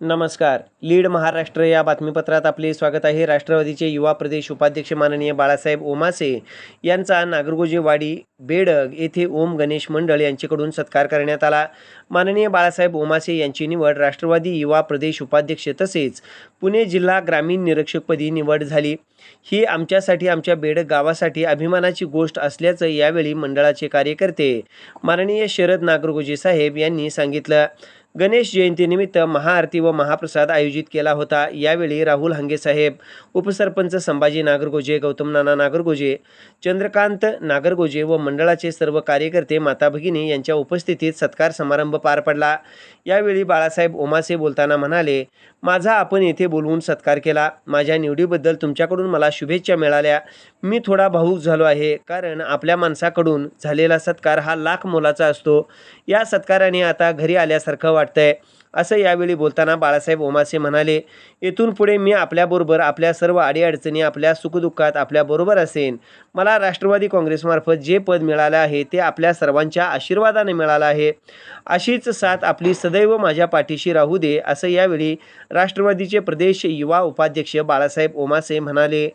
नमस्कार. लीड महाराष्ट्र या बातमीपत्रात आपले स्वागत आहे. राष्ट्रवादीचे युवा प्रदेश उपाध्यक्ष माननीय बाळासाहेब ओमासे यांचा नागरगोजेवाडी बेडग येथे ओम गणेश मंडळ यांच्याकडून सत्कार करण्यात आला. माननीय बाळासाहेब ओमासे यांची निवड राष्ट्रवादी युवा प्रदेश उपाध्यक्ष तसेच पुणे जिल्हा ग्रामीण निरीक्षकपदी निवड झाली. ही आमच्यासाठी आमच्या बेडग गावासाठी अभिमानाची गोष्ट असल्याचं यावेळी मंडळाचे कार्यकर्ते माननीय शरद नागरगोजे साहेब यांनी सांगितलं. गणेश जयंतीनिमित्त महाआरती व महाप्रसाद आयोजित केला होता. यावेळी राहुल हंगेसाहेब उपसरपंच संभाजी नागरगोजे गौतम नाना नागरगोजे चंद्रकांत नागरगोजे व मंडळाचे सर्व कार्यकर्ते माता भगिनी यांच्या उपस्थितीत सत्कार समारंभ पार पडला. यावेळी बाळासाहेब ओमासे बोलताना म्हणाले माझा आपण येथे बोलवून सत्कार केला. माझ्या निवडीबद्दल तुमच्याकडून मला शुभेच्छा मिळाल्या. मी थोडा भाऊक झालो आहे. कारण आपल्या माणसाकडून झालेला सत्कार हा लाख मोलाचा असतो. या सत्काराने आता घरी आल्यासारखं वाटतं. वाटतंय. असं यावेळी बोलताना बाळासाहेब ओमासे म्हणाले येथून पुढे मी आपल्याबरोबर आपल्या सर्व अडीअडचणी आपल्या सुखदुःखात आपल्याबरोबर असेन. मला राष्ट्रवादी काँग्रेसमार्फत जे पद मिळालं आहे ते आपल्या सर्वांच्या आशीर्वादाने मिळालं आहे. अशीच साथ आपली सदैव माझ्या पाठीशी राहू दे असं यावेळी राष्ट्रवादीचे प्रदेश युवा उपाध्यक्ष बाळासाहेब ओमासे म्हणाले.